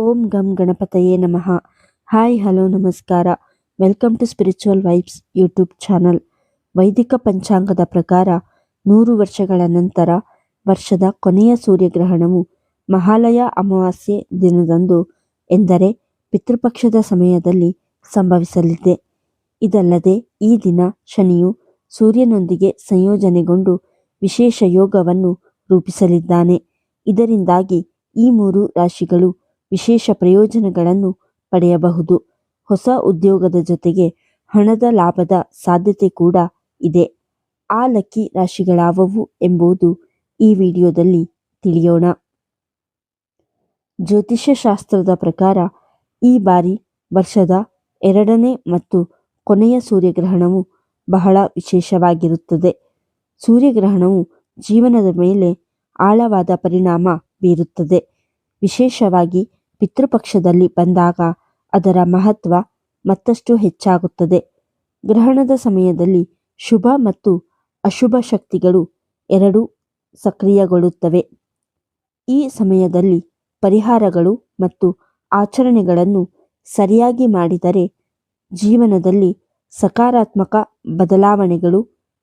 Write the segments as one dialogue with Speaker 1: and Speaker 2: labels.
Speaker 1: ಓಂ ಗಂ ಗಣಪತಯೇ ನಮಃ. ಹಾಯ್, ಹಲೋ, ನಮಸ್ಕಾರ. Welcome to spiritual vibes YouTube channel. ವೈದಿಕ ಪಂಚಾಂಗದ ಪ್ರಕಾರ ನೂರು ವರ್ಷಗಳ ನಂತರ ವರ್ಷದ ಕೊನೆಯ ಸೂರ್ಯಗ್ರಹಣವು ಮಹಾಲಯ ಅಮಾವಾಸ್ಯೆ ದಿನದಂದು ಎಂದರೆ ಪಿತೃಪಕ್ಷದ ಸಮಯದಲ್ಲಿ ಸಂಭವಿಸಲಿದೆ. ಇದಲ್ಲದೆ ಈ ದಿನ ಶನಿಯು ಸೂರ್ಯನೊಂದಿಗೆ ಸಂಯೋಜನೆಗೊಂಡು ವಿಶೇಷ ಯೋಗವನ್ನು ರೂಪಿಸಲಿದ್ದಾನೆ. ಇದರಿಂದಾಗಿ ಈ ಮೂರು ರಾಶಿಗಳು ವಿಶೇಷ ಪ್ರಯೋಜನಗಳನ್ನು ಪಡೆಯಬಹುದು. ಹೊಸ ಉದ್ಯೋಗದ ಜೊತೆಗೆ ಹಣದ ಲಾಭದ ಸಾಧ್ಯತೆ ಕೂಡ ಇದೆ. ಆ ಲಕ್ಕಿ ರಾಶಿಗಳಾವವು ಎಂಬುದು ಈ ವಿಡಿಯೋದಲ್ಲಿ ತಿಳಿಯೋಣ. ಜ್ಯೋತಿಷ್ಯ ಶಾಸ್ತ್ರದ ಪ್ರಕಾರ ಈ ಬಾರಿ ವರ್ಷದ ಎರಡನೇ ಮತ್ತು ಕೊನೆಯ ಸೂರ್ಯಗ್ರಹಣವು ಬಹಳ ವಿಶೇಷವಾಗಿರುತ್ತದೆ. ಸೂರ್ಯಗ್ರಹಣವು ಜೀವನದ ಮೇಲೆ ಆಳವಾದ ಪರಿಣಾಮ ಬೀರುತ್ತದೆ. ವಿಶೇಷವಾಗಿ ಪಿತೃಪಕ್ಷದಲ್ಲಿ ಬಂದಾಗ ಅದರ ಮಹತ್ವ ಮತ್ತಷ್ಟು ಹೆಚ್ಚಾಗುತ್ತದೆ. ಗ್ರಹಣದ ಸಮಯದಲ್ಲಿ ಶುಭ ಮತ್ತು ಅಶುಭ ಶಕ್ತಿಗಳು ಎರಡೂ ಸಕ್ರಿಯಗೊಳ್ಳುತ್ತವೆ. ಈ ಸಮಯದಲ್ಲಿ ಪರಿಹಾರಗಳು ಮತ್ತು ಆಚರಣೆಗಳನ್ನು ಸರಿಯಾಗಿ ಮಾಡಿದರೆ ಜೀವನದಲ್ಲಿ ಸಕಾರಾತ್ಮಕ ಬದಲಾವಣೆಗಳು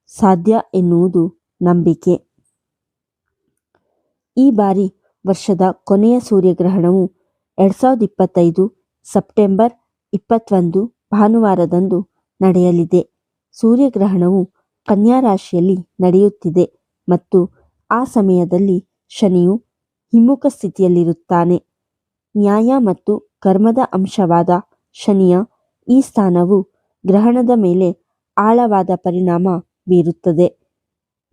Speaker 1: ಸಾಧ್ಯ ಎನ್ನುವುದು ನಂಬಿಕೆ. ಈ ಬಾರಿ ವರ್ಷದ ಕೊನೆಯ ಸೂರ್ಯಗ್ರಹಣವು ಎರಡು ಸಾವಿರದ ಇಪ್ಪತ್ತೈದು ಸೆಪ್ಟೆಂಬರ್ ಇಪ್ಪತ್ತೊಂದು ಭಾನುವಾರದಂದು ನಡೆಯಲಿದೆ. ಸೂರ್ಯಗ್ರಹಣವು ಕನ್ಯಾ ರಾಶಿಯಲ್ಲಿ ನಡೆಯುತ್ತಿದೆ ಮತ್ತು ಆ ಸಮಯದಲ್ಲಿ ಶನಿಯು ಹಿಮ್ಮುಖ ಸ್ಥಿತಿಯಲ್ಲಿರುತ್ತಾನೆ. ನ್ಯಾಯ ಮತ್ತು ಕರ್ಮದ ಅಂಶವಾದ ಶನಿಯ ಈ ಸ್ಥಾನವು ಗ್ರಹಣದ ಮೇಲೆ ಆಳವಾದ ಪರಿಣಾಮ ಬೀರುತ್ತದೆ.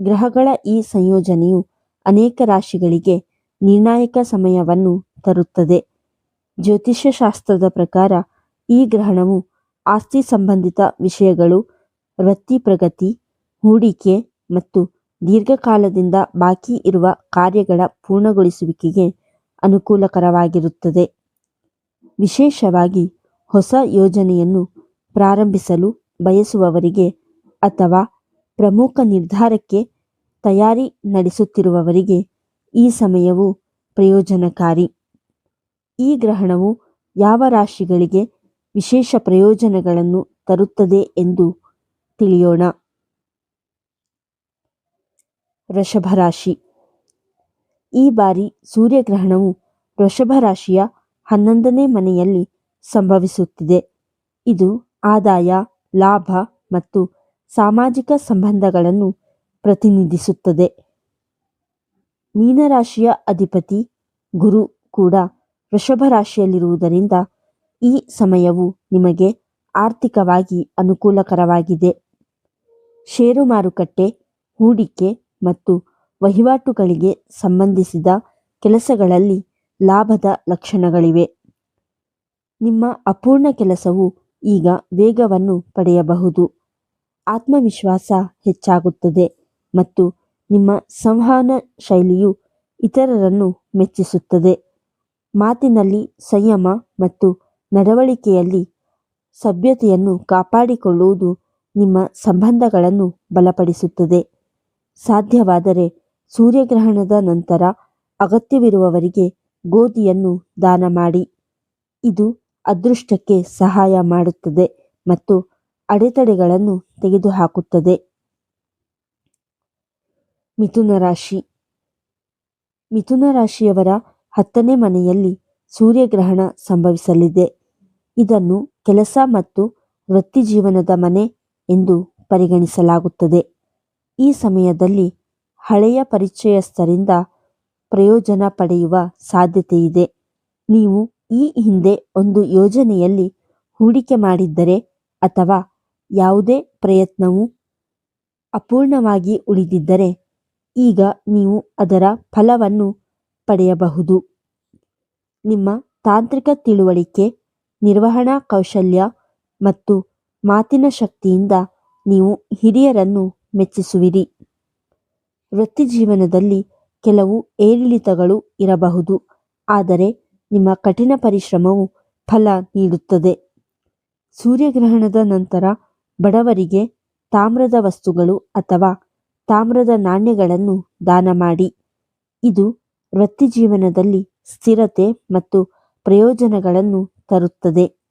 Speaker 1: ಗ್ರಹಗಳ ಈ ಸಂಯೋಜನೆಯು ಅನೇಕ ರಾಶಿಗಳಿಗೆ ನಿರ್ಣಾಯಕ ಸಮಯವನ್ನು ತರುತ್ತದೆ. ಜ್ಯೋತಿಷ್ಯ ಶಾಸ್ತ್ರದ ಪ್ರಕಾರ ಈ ಗ್ರಹಣವು ಆಸ್ತಿ ಸಂಬಂಧಿತ ವಿಷಯಗಳು, ವೃತ್ತಿ ಪ್ರಗತಿ, ಹೂಡಿಕೆ ಮತ್ತು ದೀರ್ಘಕಾಲದಿಂದ ಬಾಕಿ ಇರುವ ಕಾರ್ಯಗಳ ಪೂರ್ಣಗೊಳಿಸುವಿಕೆಗೆ ಅನುಕೂಲಕರವಾಗಿರುತ್ತದೆ. ವಿಶೇಷವಾಗಿ ಹೊಸ ಯೋಜನೆಯನ್ನು ಪ್ರಾರಂಭಿಸಲು ಬಯಸುವವರಿಗೆ ಅಥವಾ ಪ್ರಮುಖ ನಿರ್ಧಾರಕ್ಕೆ ತಯಾರಿ ನಡೆಸುತ್ತಿರುವವರಿಗೆ ಈ ಸಮಯವು ಪ್ರಯೋಜನಕಾರಿ. ಈ ಗ್ರಹಣವು ಯಾವ ರಾಶಿಗಳಿಗೆ ವಿಶೇಷ ಪ್ರಯೋಜನಗಳನ್ನು ತರುತ್ತದೆ ಎಂದು ತಿಳಿಯೋಣ. ವೃಷಭ ರಾಶಿ. ಈ ಬಾರಿ ಸೂರ್ಯಗ್ರಹಣವು ವೃಷಭ ರಾಶಿಯ ಹನ್ನೊಂದನೇ ಮನೆಯಲ್ಲಿ ಸಂಭವಿಸುತ್ತಿದೆ. ಇದು ಆದಾಯ, ಲಾಭ ಮತ್ತು ಸಾಮಾಜಿಕ ಸಂಬಂಧಗಳನ್ನು ಪ್ರತಿನಿಧಿಸುತ್ತದೆ. ಮೀನರಾಶಿಯ ಅಧಿಪತಿ ಗುರು ಕೂಡ ವೃಷಭ ರಾಶಿಯಲ್ಲಿರುವುದರಿಂದ ಈ ಸಮಯವು ನಿಮಗೆ ಆರ್ಥಿಕವಾಗಿ ಅನುಕೂಲಕರವಾಗಿದೆ. ಷೇರು ಮಾರುಕಟ್ಟೆ, ಹೂಡಿಕೆ ಮತ್ತು ವಹಿವಾಟುಗಳಿಗೆ ಸಂಬಂಧಿಸಿದ ಕೆಲಸಗಳಲ್ಲಿ ಲಾಭದ ಲಕ್ಷಣಗಳಿವೆ. ನಿಮ್ಮ ಅಪೂರ್ಣ ಕೆಲಸವು ಈಗ ವೇಗವನ್ನು ಪಡೆಯಬಹುದು. ಆತ್ಮವಿಶ್ವಾಸ ಹೆಚ್ಚಾಗುತ್ತದೆ ಮತ್ತು ನಿಮ್ಮ ಸಂವಹನ ಶೈಲಿಯು ಇತರರನ್ನು ಮೆಚ್ಚಿಸುತ್ತದೆ. ಮಾತಿನಲ್ಲಿ ಸಂಯಮ ಮತ್ತು ನಡವಳಿಕೆಯಲ್ಲಿ ಸಭ್ಯತೆಯನ್ನು ಕಾಪಾಡಿಕೊಳ್ಳುವುದು ನಿಮ್ಮ ಸಂಬಂಧಗಳನ್ನು ಬಲಪಡಿಸುತ್ತದೆ. ಸಾಧ್ಯವಾದರೆ ಸೂರ್ಯಗ್ರಹಣದ ನಂತರ ಅಗತ್ಯವಿರುವವರಿಗೆ ಗೋಧಿಯನ್ನು ದಾನ ಮಾಡಿ. ಇದು ಅದೃಷ್ಟಕ್ಕೆ ಸಹಾಯ ಮಾಡುತ್ತದೆ ಮತ್ತು ಅಡೆತಡೆಗಳನ್ನು ತೆಗೆದುಹಾಕುತ್ತದೆ. ಮಿಥುನ ರಾಶಿ. ಮಿಥುನ ರಾಶಿಯವರ ಹತ್ತನೇ ಮನೆಯಲ್ಲಿ ಸೂರ್ಯಗ್ರಹಣ ಸಂಭವಿಸಲಿದೆ. ಇದನ್ನು ಕೆಲಸ ಮತ್ತು ವೃತ್ತಿ ಜೀವನದ ಮನೆ ಎಂದು ಪರಿಗಣಿಸಲಾಗುತ್ತದೆ. ಈ ಸಮಯದಲ್ಲಿ ಹಳೆಯ ಪರಿಚಯಸ್ಥರಿಂದ ಪ್ರಯೋಜನ ಪಡೆಯುವ ಸಾಧ್ಯತೆಯಿದೆ. ನೀವು ಈ ಹಿಂದೆ ಒಂದು ಯೋಜನೆಯಲ್ಲಿ ಹೂಡಿಕೆ ಮಾಡಿದ್ದರೆ ಅಥವಾ ಯಾವುದೇ ಪ್ರಯತ್ನವು ಅಪೂರ್ಣವಾಗಿ ಉಳಿದಿದ್ದರೆ, ಈಗ ನೀವು ಅದರ ಫಲವನ್ನು ಪಡೆಯಬಹುದು. ನಿಮ್ಮ ತಾಂತ್ರಿಕ ತಿಳುವಳಿಕೆ, ನಿರ್ವಹಣಾ ಕೌಶಲ್ಯ ಮತ್ತು ಮಾತಿನ ಶಕ್ತಿಯಿಂದ ನೀವು ಹಿರಿಯರನ್ನು ಮೆಚ್ಚಿಸುವಿರಿ. ವೃತ್ತಿ ಜೀವನದಲ್ಲಿ ಕೆಲವು ಏರಿಳಿತಗಳು ಇರಬಹುದು, ಆದರೆ ನಿಮ್ಮ ಕಠಿಣ ಪರಿಶ್ರಮವು ಫಲ ನೀಡುತ್ತದೆ. ಸೂರ್ಯಗ್ರಹಣದ ನಂತರ ಬಡವರಿಗೆ ತಾಮ್ರದ ವಸ್ತುಗಳು ಅಥವಾ ತಾಮ್ರದ ನಾಣ್ಯಗಳನ್ನು ದಾನ ಮಾಡಿ. ಇದು ವೃತ್ತಿ ಜೀವನದಲ್ಲಿ ಸ್ಥಿರತೆ ಮತ್ತು ಪ್ರಯೋಜನಗಳನ್ನು ತರುತ್ತದೆ.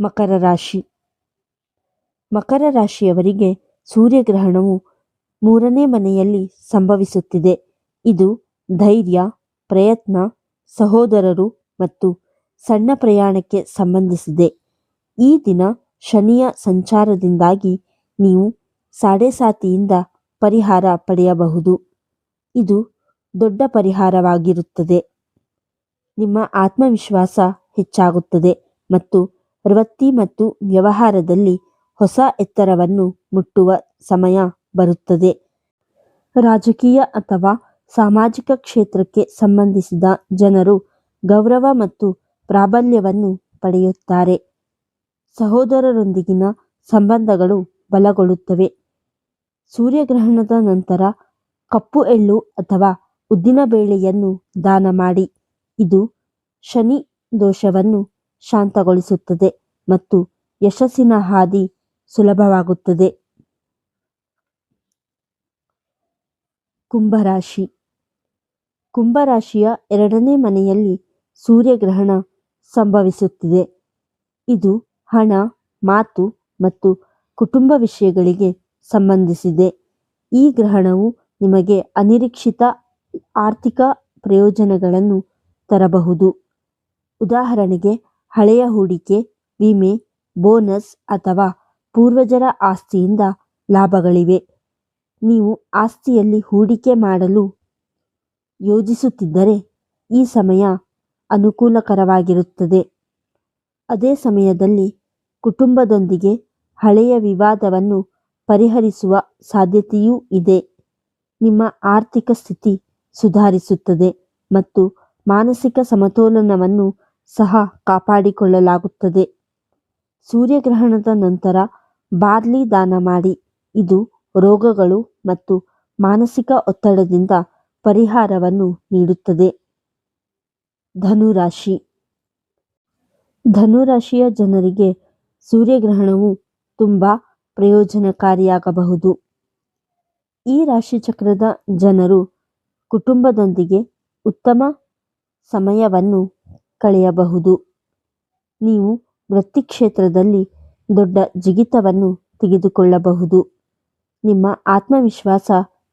Speaker 1: ಮಕರ ರಾಶಿ. ಮಕರ ರಾಶಿಯವರಿಗೆ ಸೂರ್ಯಗ್ರಹಣವು ಮೂರನೇ ಮನೆಯಲ್ಲಿ ಸಂಭವಿಸುತ್ತಿದೆ. ಇದು ಧೈರ್ಯ, ಪ್ರಯತ್ನ, ಸಹೋದರರು ಮತ್ತು ಸಣ್ಣ ಪ್ರಯಾಣಕ್ಕೆ ಸಂಬಂಧಿಸಿದೆ. ಈ ದಿನ ಶನಿಯ ಸಂಚಾರದಿಂದಾಗಿ ನೀವು ಸಾಡೆಸಾತಿಯಿಂದ ಪರಿಹಾರ ಪಡೆಯಬಹುದು. ಇದು ದೊಡ್ಡ ಪರಿಹಾರವಾಗಿರುತ್ತದೆ. ನಿಮ್ಮ ಆತ್ಮವಿಶ್ವಾಸ ಹೆಚ್ಚಾಗುತ್ತದೆ ಮತ್ತು ವೃತ್ತಿ ಮತ್ತು ವ್ಯವಹಾರದಲ್ಲಿ ಹೊಸ ಎತ್ತರವನ್ನು ಮುಟ್ಟುವ ಸಮಯ ಬರುತ್ತದೆ. ರಾಜಕೀಯ ಅಥವಾ ಸಾಮಾಜಿಕ ಕ್ಷೇತ್ರಕ್ಕೆ ಸಂಬಂಧಿಸಿದ ಜನರು ಗೌರವ ಮತ್ತು ಪ್ರಾಬಲ್ಯವನ್ನು ಪಡೆಯುತ್ತಾರೆ. ಸಹೋದರರೊಂದಿಗಿನ ಸಂಬಂಧಗಳು ಬಲಗೊಳ್ಳುತ್ತವೆ. ಸೂರ್ಯಗ್ರಹಣದ ನಂತರ ಕಪ್ಪು ಎಳ್ಳು ಅಥವಾ ಉದ್ದಿನ ಬೇಳೆಯನ್ನು ದಾನ ಮಾಡಿ. ಇದು ಶನಿ ದೋಷವನ್ನು ಶಾಂತಗೊಳಿಸುತ್ತದೆ ಮತ್ತು ಯಶಸ್ಸಿನ ಹಾದಿ ಸುಲಭವಾಗುತ್ತದೆ. ಕುಂಭರಾಶಿ. ಕುಂಭರಾಶಿಯ ಎರಡನೇ ಮನೆಯಲ್ಲಿ ಸೂರ್ಯಗ್ರಹಣ ಸಂಭವಿಸುತ್ತಿದೆ. ಇದು ಹಣ, ಮಾತು ಮತ್ತು ಕುಟುಂಬ ವಿಷಯಗಳಿಗೆ ಸಂಬಂಧಿಸಿದೆ. ಈ ಗ್ರಹಣವು ನಿಮಗೆ ಅನಿರೀಕ್ಷಿತ ಆರ್ಥಿಕ ಪ್ರಯೋಜನಗಳನ್ನು ತರಬಹುದು. ಉದಾಹರಣೆಗೆ, ಹಳೆಯ ಹೂಡಿಕೆ, ವಿಮೆ, ಬೋನಸ್ ಅಥವಾ ಪೂರ್ವಜರ ಆಸ್ತಿಯಿಂದ ಲಾಭಗಳಿವೆ. ನೀವು ಆಸ್ತಿಯಲ್ಲಿ ಹೂಡಿಕೆ ಮಾಡಲು ಯೋಜಿಸುತ್ತಿದ್ದರೆ ಈ ಸಮಯ ಅನುಕೂಲಕರವಾಗಿರುತ್ತದೆ. ಅದೇ ಸಮಯದಲ್ಲಿ ಕುಟುಂಬದೊಂದಿಗೆ ಹಳೆಯ ವಿವಾದವನ್ನು ಪರಿಹರಿಸುವ ಸಾಧ್ಯತೆಯೂ ಇದೆ. ನಿಮ್ಮ ಆರ್ಥಿಕ ಸ್ಥಿತಿ ಸುಧಾರಿಸುತ್ತದೆ ಮತ್ತು ಮಾನಸಿಕ ಸಮತೋಲನವನ್ನು ಸಹ ಕಾಪಾಡಿಕೊಳ್ಳಲಾಗುತ್ತದೆ. ಸೂರ್ಯಗ್ರಹಣದ ನಂತರ ಬಾರ್ಲಿ ದಾನ ಮಾಡಿ. ಇದು ರೋಗಗಳು ಮತ್ತು ಮಾನಸಿಕ ಒತ್ತಡದಿಂದ ಪರಿಹಾರವನ್ನು ನೀಡುತ್ತದೆ. ಧನುರಾಶಿ. ಧನುರಾಶಿಯ ಜನರಿಗೆ ಸೂರ್ಯಗ್ರಹಣವು ತುಂಬ ಪ್ರಯೋಜನಕಾರಿಯಾಗಬಹುದು. ಈ ರಾಶಿಚಕ್ರದ ಜನರು ಕುಟುಂಬದೊಂದಿಗೆ ಉತ್ತಮ ಸಮಯವನ್ನು ಕಳೆಯಬಹುದು. ನೀವು ವೃತ್ತಿ ಕ್ಷೇತ್ರದಲ್ಲಿ ದೊಡ್ಡ ಜಿಗಿತವನ್ನು ತೆಗೆದುಕೊಳ್ಳಬಹುದು. ನಿಮ್ಮ ಆತ್ಮವಿಶ್ವಾಸ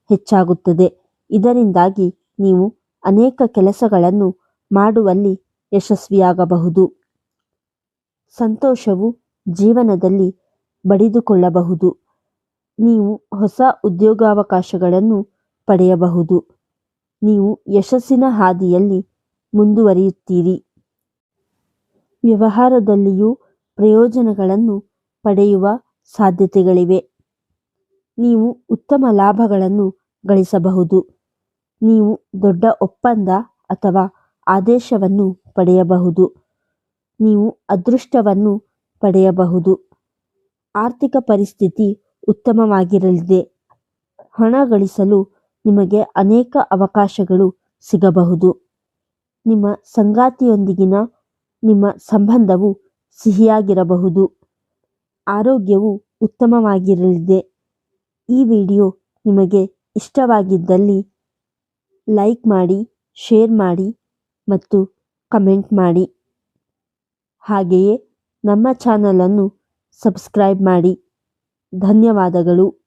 Speaker 1: ಹೆಚ್ಚಾಗುತ್ತದೆ. ಇದರಿಂದಾಗಿ ನೀವು ಅನೇಕ ಕೆಲಸಗಳನ್ನು ಮಾಡುವಲ್ಲಿ ಯಶಸ್ವಿಯಾಗಬಹುದು. ಸಂತೋಷವು ಜೀವನದಲ್ಲಿ ಬಡಿದುಕೊಳ್ಳಬಹುದು. ನೀವು ಹೊಸ ಉದ್ಯೋಗಾವಕಾಶಗಳನ್ನು ಪಡೆಯಬಹುದು. ನೀವು ಯಶಸ್ಸಿನ ಹಾದಿಯಲ್ಲಿ ಮುಂದುವರಿಯುತ್ತೀರಿ. ವ್ಯವಹಾರದಲ್ಲಿಯೂ ಪ್ರಯೋಜನಗಳನ್ನು ಪಡೆಯುವ ಸಾಧ್ಯತೆಗಳಿವೆ. ನೀವು ಉತ್ತಮ ಲಾಭಗಳನ್ನು ಗಳಿಸಬಹುದು. ನೀವು ದೊಡ್ಡ ಒಪ್ಪಂದ ಅಥವಾ ಆದೇಶವನ್ನು ಪಡೆಯಬಹುದು. ನೀವು ಅದೃಷ್ಟವನ್ನು ಪಡೆಯಬಹುದು. ಆರ್ಥಿಕ ಪರಿಸ್ಥಿತಿ ಉತ್ತಮವಾಗಿರಲಿದೆ. ಹಣ ಗಳಿಸಲು ನಿಮಗೆ ಅನೇಕ ಅವಕಾಶಗಳು ಸಿಗಬಹುದು. ನಿಮ್ಮ ಸಂಗಾತಿಯೊಂದಿಗಿನ ನಿಮ್ಮ ಸಂಬಂಧವು ಸಿಹಿಯಾಗಿರಬಹುದು. ಆರೋಗ್ಯವು ಉತ್ತಮವಾಗಿರಲಿದೆ. ಈ ವಿಡಿಯೋ ನಿಮಗೆ ಇಷ್ಟವಾಗಿದ್ದಲ್ಲಿ ಲೈಕ್ ಮಾಡಿ, ಶೇರ್ ಮಾಡಿ ಮತ್ತು ಕಮೆಂಟ್ ಮಾಡಿ. ಹಾಗೆಯೇ ನಮ್ಮ ಚಾನಲನ್ನು ಸಬ್ಸ್ಕ್ರೈಬ್ ಮಾಡಿ. ಧನ್ಯವಾದಗಳು.